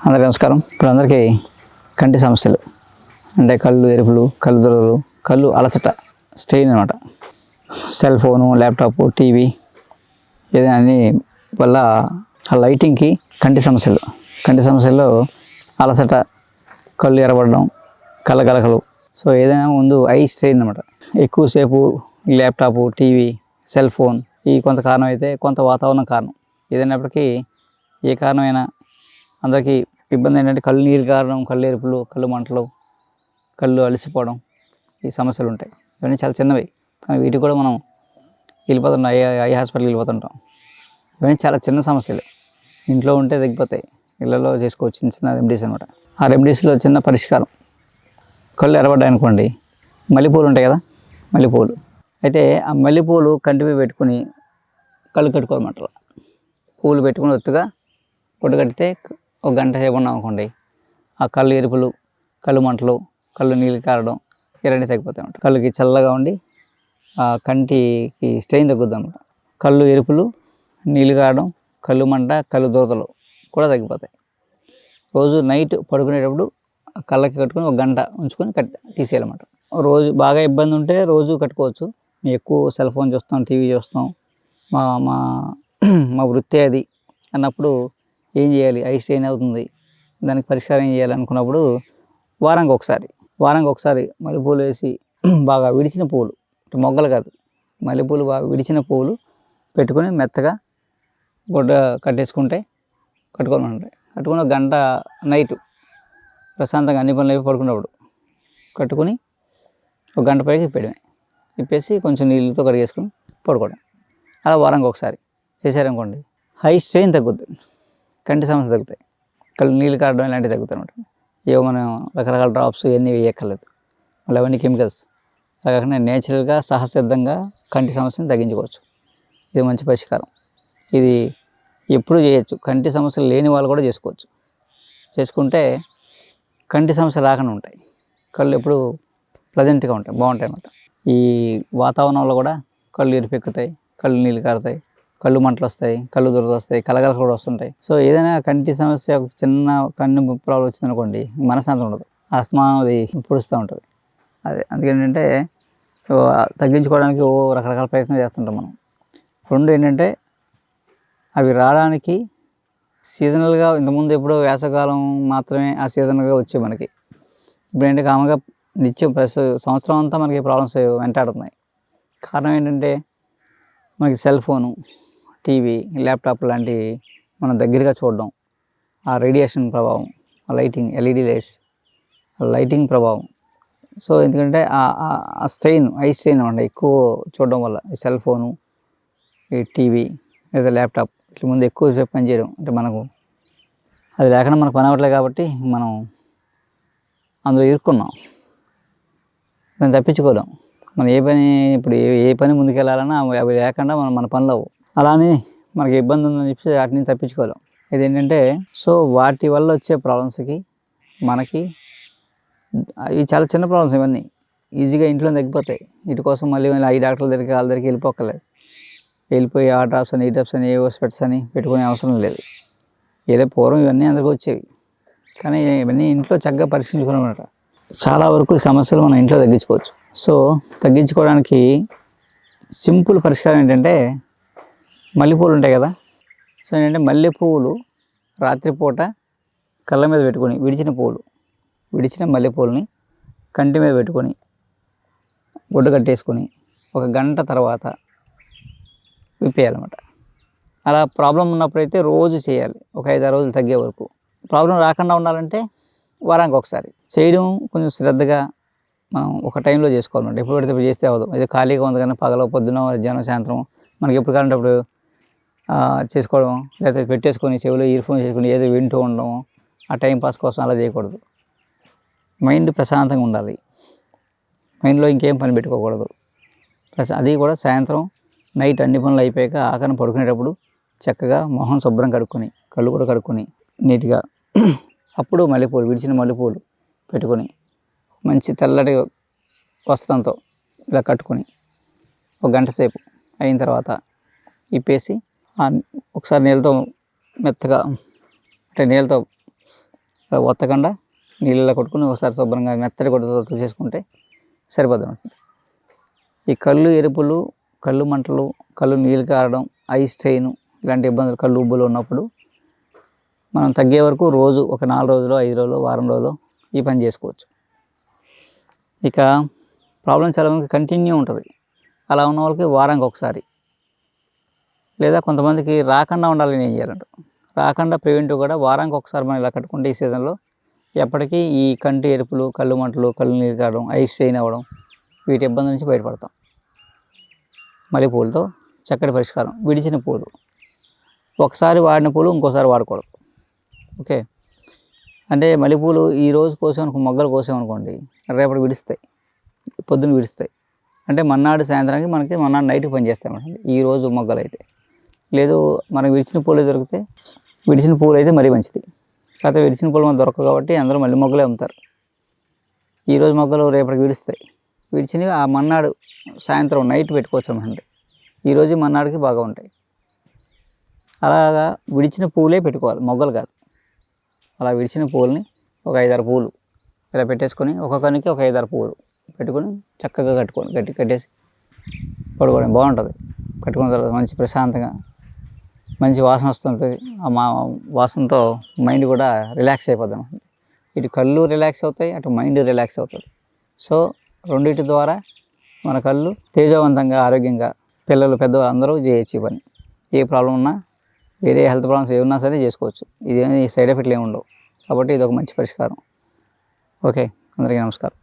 అందరికీ నమస్కారం. ఇప్పుడు అందరికీ కంటి సమస్యలు. అంటే కళ్ళు ఎరుపులు కళ్ళు దొరలు కళ్ళు అలసట స్ట్రెయిన్ అనమాట సెల్ ఫోను ల్యాప్టాప్ టీవీ ఏదైనా అన్ని వల్ల ఆ లైటింగ్కి కంటి సమస్యలు. కంటి సమస్యల్లో అలసట కళ్ళు ఎరబడడం కళ్ళ కలకలు సో ఏదైనా ముందు ఐ స్ట్రెయిన్ అనమాట ఎక్కువసేపు ల్యాప్టాప్ టీవీ సెల్ ఫోన్ ఈ కొంత కారణం అయితే కొంత వాతావరణం కారణం. ఏదైనప్పటికీ ఏ కారణమైనా అందరికీ ఇబ్బంది ఏంటంటే కళ్ళు నీరు కారడం కళ్ళు ఎరుపులు కళ్ళు మంటలు కళ్ళు అలసిపోవడం ఈ సమస్యలు ఉంటాయి. ఇవన్నీ చాలా చిన్నవి. కానీ వీటికి కూడా మనం వెళ్ళిపోతుంటాం. ఐ ఐ హాస్పిటల్కి వెళ్ళిపోతుంటాం. ఇవన్నీ చాలా చిన్న సమస్యలు. ఇంట్లో ఉంటే తగ్గిపోతాయి. ఇళ్ళలో చేసుకోవచ్చు చిన్న చిన్న రెమెడీస్ అనమాట ఆ రెమెడీస్లో చిన్న పరిష్కారం. కళ్ళు ఎరబడ్డాయి అనుకోండి మల్లెపూలు ఉంటాయి కదా మల్లెపూలు. అయితే ఆ మల్లెపూలు కంటిపై పెట్టుకుని కళ్ళు కట్టుకోవాలన్నమాట పూలు పెట్టుకుని ఒత్తుగా కొట్టు కట్టితే ఒక గంట సేపు ఉన్నాం అనుకోండి ఆ కళ్ళు ఎరుపులు కళ్ళు మంటలు కళ్ళు నీళ్ళు కారడం ఇవన్నీ తగ్గిపోతాయి అన్నమాట. కళ్ళుకి చల్లగా ఉండి ఆ కంటికి స్ట్రెయిన్ తగ్గుద్ది అనమాట కళ్ళు ఎరుపులు నీళ్ళు కారడం కళ్ళు మంట కళ్ళు దూతలు కూడా తగ్గిపోతాయి. రోజు నైట్ పడుకునేటప్పుడు కళ్ళకి కట్టుకొని ఒక గంట ఉంచుకొని కట్ తీసేయాలన్నమాట. రోజు బాగా ఇబ్బంది ఉంటే రోజు కట్టుకోవచ్చు. మేము ఎక్కువ సెల్ ఫోన్ చూస్తాం టీవీ చూస్తాం. మా మా మా వృత్తి అది అన్నప్పుడు ఏం చేయాలి? ఐ స్ట్రెయిన్ అవుతుంది. దానికి పరిష్కారం ఏం చేయాలనుకున్నప్పుడు వారానికి ఒకసారి వారానికి ఒకసారి మల్లెపూలు వేసి బాగా విడిచిన పువ్వులు మొగ్గలు కాదు మల్లెపూలు బాగా విడిచిన పువ్వులు పెట్టుకొని మెత్తగా గుడ్డ కట్టేసుకుంటే కట్టుకోమంటాయి కట్టుకుని ఒక గంట నైట్ ప్రశాంతంగా అన్ని పనులు అయిపోయి పడుకున్నప్పుడు కట్టుకుని ఒక గంట పైకి ఇప్పేయడమే ఇప్పేసి కొంచెం నీళ్ళతో కడిగేసుకుని పడుకోవడం. అలా వారానికి ఒకసారి చేశారనుకోండి హై స్ట్రెయిన్ తగ్గుద్ది. కంటి సమస్య తగ్గుతాయి. కళ్ళు నీళ్ళు కారడం ఇలాంటివి తగ్గుతాయి అనమాట ఏవో మనం రకరకాల డ్రాప్స్ ఇవన్నీ వేయక్కర్లేదు. మళ్ళీ అవన్నీ కెమికల్స్ అలా కాకుండా నేచురల్గా సహసిద్ధంగా కంటి సమస్యను తగ్గించుకోవచ్చు. ఇది మంచి పరిష్కారం. ఇది ఎప్పుడు చేయొచ్చు. కంటి సమస్యలు లేని వాళ్ళు కూడా చేసుకోవచ్చు. చేసుకుంటే కంటి సమస్య రాకుండా ఉంటాయి. కళ్ళు ఎప్పుడు ప్లజెంట్గా ఉంటాయి. బాగుంటాయి అన్నమాట. ఈ వాతావరణంలో కూడా కళ్ళు ఇరిపెక్కుతాయి కళ్ళు నీళ్ళు కారుతాయి. కళ్ళు మంటలు వస్తాయి కళ్ళు దురద వస్తాయి కలగలు కూడా వస్తుంటాయి. సో ఏదైనా కంటి సమస్య ఒక చిన్న కన్ను ప్రాబ్లం వచ్చిందనుకోండి మనశ్శాంతి ఉండదు. అస్మానం అది పొడుస్తూ ఉంటుంది. అదే అందుకేంటంటే తగ్గించుకోవడానికి ఓ రకరకాల ప్రయత్నం చేస్తుంటాం మనం. రెండు ఏంటంటే అవి రావడానికి సీజనల్గా ఇంతకుముందు ఎప్పుడో వేసవకాలం మాత్రమే ఆ సీజనల్గా వచ్చాయి మనకి. ఇప్పుడు ఏంటంటే కామన్గా నిత్యం ప్రస్తుత సంవత్సరం అంతా మనకి ప్రాబ్లమ్స్ వెంటాడుతున్నాయి. కారణం ఏంటంటే మనకి సెల్ ఫోను టీవీ ల్యాప్టాప్ లాంటివి మనం దగ్గరగా చూడడం. ఆ రేడియేషన్ ప్రభావం ఆ లైటింగ్ ఎల్ఈడి లైట్స్ ఆ లైటింగ్ ప్రభావం. సో ఎందుకంటే ఆ- ఆ- స్ట్రెయిన్ ఐ స్ట్రెయిన్ అనమాట ఎక్కువ చూడడం వల్ల. ఈ సెల్ ఫోను ఈ టీవీ లేదా ల్యాప్టాప్ ఇట్లా ముందు ఎక్కువ సేపు పనిచేయడం అంటే మనకు అది లేకుండా మనకు పని అవ్వట్లేదు కాబట్టి మనం అందులో ఇరుక్కున్నాం. దాన్ని తప్పించుకోలేం. మనం ఏ పని ఇప్పుడు ఏ ఏ పని ముందుకెళ్ళాలన్నా అవి అవి లేకుండా మనం మన పనులు అవ్వు అలానే మనకి ఇబ్బంది ఉందని చెప్పి వాటిని తప్పించుకోలేం. ఇది ఏంటంటే సో వాటి వల్ల వచ్చే ప్రాబ్లమ్స్కి మనకి అవి చాలా చిన్న ప్రాబ్లమ్స్ ఇవన్నీ. ఈజీగా ఇంట్లో తగ్గిపోతాయి. వీటి కోసం మళ్ళీ మళ్ళీ ఐ డాక్టర్ల దగ్గరికి వాళ్ళ దగ్గరికి వెళ్ళిపోకలేదు వెళ్ళిపోయి ఆ డ్రాప్స్ అని ఈ డ్రాప్స్ అని ఏవో స్పెట్స్ అని పెట్టుకునే అవసరం లేదు. ఏదో పూర్వం ఇవన్నీ అందరికీ వచ్చేవి. కానీ ఇవన్నీ ఇంట్లో చక్కగా పరీక్షించుకున్నమాట చాలా వరకు సమస్యలు మనం ఇంట్లో తగ్గించుకోవచ్చు. సో తగ్గించుకోవడానికి సింపుల్ పరిష్కారం ఏంటంటే మల్లెపూలు ఉంటాయి కదా. సో ఏంటంటే మల్లెపూలు రాత్రిపూట కళ్ళ మీద పెట్టుకొని విడిచిన పూలు విడిచిన మల్లెపూలని కంటి మీద పెట్టుకొని గుడ్డ కట్టేసుకొని ఒక గంట తర్వాత విప్పేయాలన్నమాట. అలా ప్రాబ్లం ఉన్నప్పుడైతే రోజు చేయాలి. ఒక ఐదారు రోజులు తగ్గే వరకు. ప్రాబ్లం రాకుండా ఉండాలంటే వారానికి ఒకసారి. చేయడం కొంచెం శ్రద్ధగా మనం ఒక టైంలో చేసుకోవాలన్నమాట. ఎప్పుడు పడితే చేస్తే అవ్వదు ఇది ఖాళీగా ఉంది కానీ పగల పొద్దున మధ్యాహ్నం సాయంత్రం మనకి ఎప్పుడు కావాలంటే అప్పుడు చేసుకోవడం లేకపోతే పెట్టేసుకొని చెవిలో ఇయర్ఫోన్ చేసుకొని ఏదో వింటూ ఉండడం ఆ టైం పాస్ కోసం అలా చేయకూడదు. మైండ్ ప్రశాంతంగా ఉండాలి. మైండ్లో ఇంకేం పని పెట్టుకోకూడదు. ప్రశా అది కూడా సాయంత్రం నైట్ అన్ని పనులు అయిపోయాక ఆఖరణ పడుకునేటప్పుడు చక్కగా మొహం శుభ్రం కడుక్కొని కళ్ళు కూడా కడుక్కొని నీట్గా అప్పుడు మల్లెపూలు విడిచిన మల్లెపూలు పెట్టుకొని మంచి తెల్లటి వస్త్రంతో ఇలా కట్టుకొని ఒక గంట సేపు అయిన తర్వాత ఇప్పేసి ఒకసారి నీళ్ళతో మెత్తగా అంటే నీళ్ళతో ఒత్తకుండా నీళ్ళలో కొట్టుకుని ఒకసారి శుభ్రంగా మెత్తడి కొట్టుతో తుడిచేసుకుంటే సరిపోతుంది ఈ కళ్ళు ఎరుపులు కళ్ళు మంటలు కళ్ళు నీళ్ళు కారడం ఐ స్ట్రెయిన్ ఇలాంటి ఇబ్బందులు కళ్ళు ఉబ్బులు ఉన్నప్పుడు మనం తగ్గే వరకు రోజు ఒక నాలుగు రోజులు ఐదు రోజులు వారం రోజులు ఈ పని చేసుకోవచ్చు. ఇక ప్రాబ్లం చాలా కంటిన్యూ ఉంటుంది. అలా ఉన్న వాళ్ళకి వారానికి ఒకసారి లేదా కొంతమందికి రాకుండా ఉండాలని ఏం చేయాలంట రాకుండా ప్రివెంటివ్ కూడా వారానికి ఒకసారి మనం ఇలా కట్టుకుంటే ఈ సీజన్లో ఎప్పటికీ ఈ కంటి ఎరుపులు కళ్ళు మంటలు కళ్ళు నీరు కావడం ఐస్ స్ట్రెయిన్ అవ్వడం వీటి ఇబ్బంది నుంచి బయటపడతాం. మల్లెపూలతో చక్కటి పరిష్కారం విడిచిన పూలు. ఒకసారి వాడిన పూలు ఇంకోసారి వాడకూడదు. ఓకే? అంటే మల్లెపూలు ఈ రోజు కోసామనుకో మొగ్గలు కోసామనుకోండి రేపటి విడుస్తాయి పొద్దున్న విడుస్తాయి. అంటే మన్నాడు సాయంత్రానికి మనకి మన్నాడు నైట్కి పనిచేస్తాయి అన్నమాట. ఈ రోజు మొగ్గలు అయితే లేదు మనకి విడిచిన పూలు దొరికితే విడిచిన పూలు అయితే మరీ మంచిది. కాకపోతే విడిచిన పూలు మనకు దొరకవు కాబట్టి అందరూ మళ్ళీ మొగ్గలే అమ్ముతారు. ఈరోజు మొగ్గలు రేపటికి విడుస్తాయి. విడిచినవి ఆ మన్నాడు సాయంత్రం నైట్ పెట్టుకోవచ్చు అన్నమాట ఈరోజు మన్నాడికి బాగా ఉంటాయి. అలాగా విడిచిన పూలే పెట్టుకోవాలి మొగ్గలు కాదు. అలా విడిచిన పూలని ఒక ఐదారు పూలు ఇలా పెట్టేసుకొని ఒక్కొక్కరికి ఒక ఐదారు పూలు పెట్టుకొని చక్కగా కట్టుకోండి గట్టి కట్టేసి పడుకోవడం బాగుంటుంది. కట్టుకున్న తర్వాత మంచి ప్రశాంతంగా మంచి వాసన వస్తుంటుంది. ఆ మా వాసనతో మైండ్ కూడా రిలాక్స్ అయిపోద్ది ఇటు కళ్ళు రిలాక్స్ అవుతాయి అటు మైండ్ రిలాక్స్ అవుతుంది. సో రెండింటి ద్వారా మన కళ్ళు తేజవంతంగా ఆరోగ్యంగా పిల్లలు పెద్దవాళ్ళు అందరూ చేయొచ్చు పని. ఏ ప్రాబ్లం ఉన్నా వేరే హెల్త్ ప్రాబ్లమ్స్ ఏమున్నా సరే చేసుకోవచ్చు. ఇదేమి సైడ్ ఎఫెక్ట్లు ఏమి ఉండవు. కాబట్టి ఇది ఒక మంచి పరిష్కారం. ఓకే అందరికీ నమస్కారం.